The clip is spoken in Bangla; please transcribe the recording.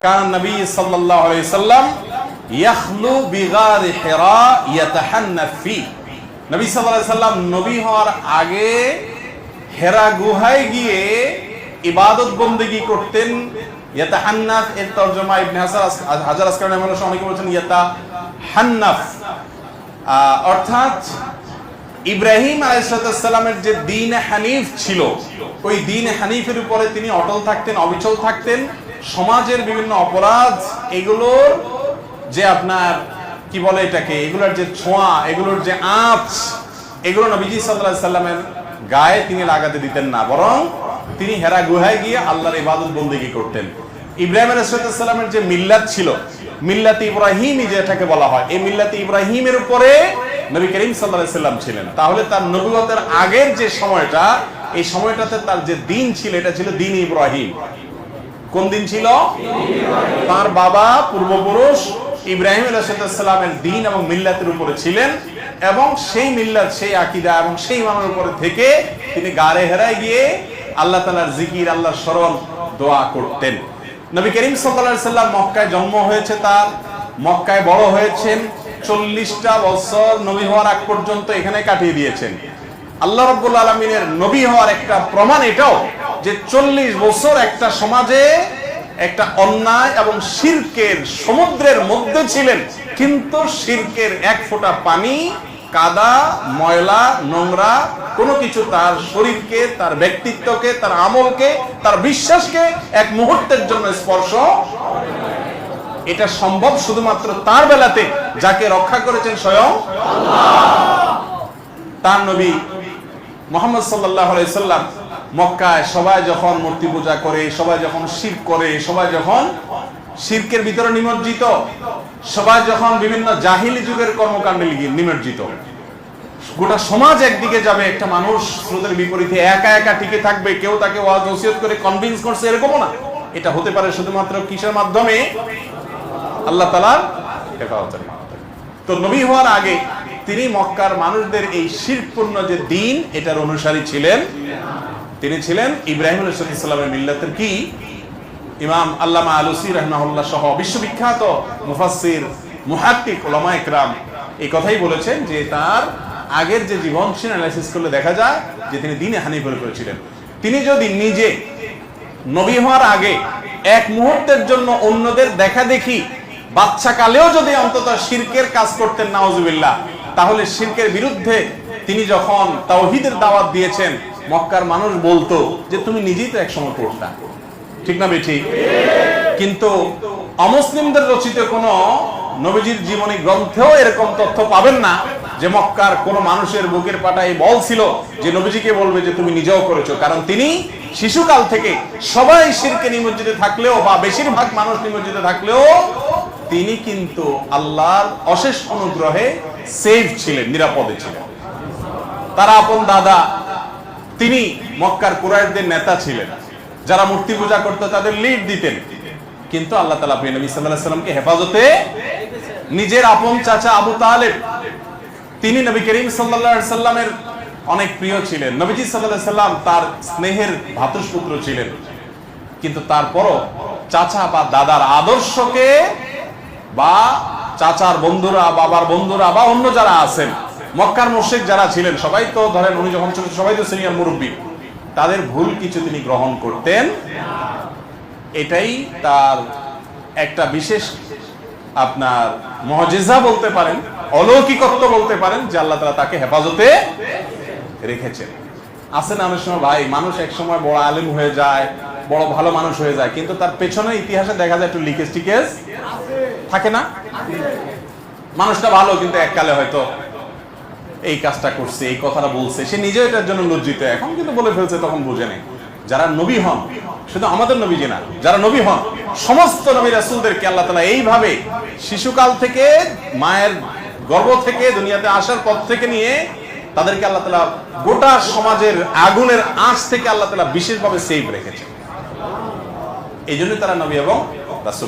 كان النبي صلى الله عليه وسلم يخلو بغار حراء يتحنف فيه নবী সাল্লাল্লাহু আলাইহি সাল্লাম নবী হওয়ার আগে হেরা গুহায় গিয়ে ইবাদত বন্দেগী করতেন ইয়াতাহান্নাফ এর তরজমা ইবনে হাসার হাজার আসকার নামে অনেকে বলেছেন ইয়াতা হান্নাফ আহ, অর্থাৎ ইব্রাহিম আলাইসালামের যে দিন হানিফ ছিল ওই দিন হানিফের উপরে তিনি অটল থাকতেন অবিচল থাকতেন সমাজের বিভিন্ন অপরাধ এগুলোর যে আপনার, কি বলে এটাকে, এগুলোর যে ছোঁয়া, এগুলোর যে আঁচ, এগুলো নবীজি সাল্লামের গায়ে তিনি লাগাতে দিতেন না, বরং তিনি হেরা গুহায় গিয়ে আল্লাহর ইবাদত বন্দিগি করতেন। ইব্রাহিম আলাইসালামের যে মিল্লাত ছিল, মিল্লাত ইব্রাহিমই যেটাকে বলা হয়, এই মিল্লাত ইব্রাহিমের উপরে নবী করিম সাল্লাহ সাল্লাম ছিলেন। তাহলে তার নবুয়তের আগের যে সময়টা, এই সময়টাতে তার যে দিন ছিল, এটা ছিল দিন ইব্রাহিম। কোন দিন ছিল? তার বাবা পূর্বপুরুষ ইব্রাহিম আলাইসাল্লামের দিন এবং মিল্লাতের উপরে ছিলেন এবং সেই মিল্লাত, সেই আকিদা এবং সেই মানের উপরে থেকে তিনি গাড়ে হেরায় গিয়ে আল্লাহ তালার জিকির আল্লাহ স্মরণ দোয়া করতেন। নবী করিম সাল্লাহ সাল্লাম মক্কায় জন্ম হয়েছে তার। মক্কায় বড় হয়েছেন। চল্লিশটা বছর নবী হওয়ার আগ পর্যন্ত এখানে কাটিয়ে দিয়েছেন। আল্লাহ রব্বুল আলমিনের নবী হওয়ার একটা প্রমাণ এটাও যে চল্লিশ বছর একটা সমাজে একটা অন্যায় এবং শিরকের সমুদ্রের মধ্যে ছিলেন, কিন্তু শিরকের এক ফোঁটা পানি, কাদা, ময়লা, নোংরা, কোনো কিছু তার শরীরকে, তার ব্যক্তিত্বকে, তার আমলকে, তার বিশ্বাসকে এক মুহূর্তের জন্য স্পর্শ এটা সম্ভব শুধুমাত্র তার বেলাতে, যাকে রক্ষা করেছেন স্বয়ং তার নবী মোহাম্মদ সাল্লাহ সাল্লাম মক্কায় সবাই যখন মূর্তি পূজা করে, সবাই যখন শির করে, সবাই যখন শিরকের ভিতরে নিমজ্জিত, সবাই যখন বিভিন্ন জাহিলি যুগের কর্মকাণ্ডে নিমজ্জিত। গোটা সমাজ একদিকে যাবে, একটা মানুষ স্রোতের বিপরীতে একা একা টিকে থাকবে, কেউ তাকে ওয়াজ করে কনভিন্স করছে, এরকমও না। এটা হতে পারে শুধুমাত্র কিসের মাধ্যমে? আল্লাহ তালার হেফাজতের। তো নবী হওয়ার আগে তিনি মক্কার মানুষদের এই শিরপূর্ণ যে দিন, এটার অনুসারী ছিলেন তিনি ছিলেন ইব্রাহিম আলাইসালামের মিল্লাতের কি? ইমাম আল্লামা আলুসি রহমাহুল্লাহ সহ বিশ্ববিখ্যাত মুফাসসির মুহাক্কিক ওলামা ইকরাম এই কথাই বলেছেন যে তার আগের যে জীবন সে অ্যানালাইসিস করলে দেখা যায় যে তিনি দিনে হানিফের করেছিলেন। তিনি যদি নিজে নবী হওয়ার আগে এক মুহূর্তের জন্য অন্যদের দেখা দেখি, বাচ্চা কালেও যদি অন্তত শিরকের কাজ করতেন, নাউজুবিল্লাহ, তাহলে শিরকের বিরুদ্ধে তিনি যখন তাওহীদের দাওয়াত দিয়েছেন মক্কার মানুষ বলতো যে তুমি নিজেই তো একসময় করতা ঠিক না বেঠি? কিন্তু অমুসলিমদের রচিত কোন নবীজির জীবনী গ্রন্থেও এরকম তথ্য পাবেন না যে মক্কার কোন মানুষের বুকের পাটায় বল ছিল যে নবীজিকে বলবে যে তুমি নিজেও করেছ। কারণ তিনি শিশুকাল থেকে সবাই শিরকে নিমজ্জিত থাকলেও বা বেশিরভাগ মানুষ নিমজ্জিত থাকলেও তিনি কিন্তু আল্লাহর অশেষ অনুগ্রহে সেফ ছিলেন, নিরাপদে ছিলেন। তারা আপন দাদা তিনি মক্কার কুরাইশদের নেতা ছিলেন। যারা মূর্তি পূজা করতো, তাদের লিড দিতেন। কিন্তু আল্লাহ তালা প্রিয় নবী সাল্লাহ হেফাজতে নিজের আপন চাচা আবু তালেব, তিনি নবী করিম সাল্লাহ সাল্লামের অনেক প্রিয় ছিলেন। নবীজি সাল্লাহ সাল্লাম তার স্নেহের ভাতুষপুত্র ছিলেন। কিন্তু তারপরও চাচা বা দাদার আদর্শকে বা চাচার বন্ধুরা, বাবার বন্ধুরা বা অন্য যারা আছেন মক্কার মোশেক যারা ছিলেন, সবাই তো ধরেন উনি যখন ছোট সবাই তো সিনিয়র মুরব্বী। তাদের ভুল কিছু তিনি গ্রহণ করতেন। এটাই তার একটা বিশেষ আপনার মহজেজা বলতে পারেন, অলৌকিকত্ব বলতে পারেন, যে আল্লাহ তালা তাকে হেফাজতে রেখেছেন। আছে না অনেক সময় ভাই, মানুষ এক সময় বড় আলেম হয়ে যায়, বড় ভালো মানুষ হয়ে যায়, কিন্তু তার পেছনে ইতিহাসে দেখা যায় একটু লিকেজ টিকেজ থাকে না? মানুষটা ভালো, কিন্তু এককালে হয়তো এই কাজটা করছে, এই কথাটা বলছে। সে নিজেও এটার জন্য লজ্জিত। এখন কিন্তু বলে ফেলছে, তখন বুঝে নেই। যারা নবী হন, শুধু আমাদের নবী যে না, যারা নবী হন, সমস্ত নবী রাসুলদেরকে আল্লাহ তালা এইভাবে শিশুকাল থেকে, মায়ের গর্ভ থেকে, দুনিয়াতে আসার পর থেকে নিয়ে তাদেরকে আল্লাহ তালা গোটা সমাজের আগুনের আঁচ থেকে আল্লাহ তালা বিশেষভাবে সেভ রেখেছে। এই জন্য তারা নবী এবং রাসুল।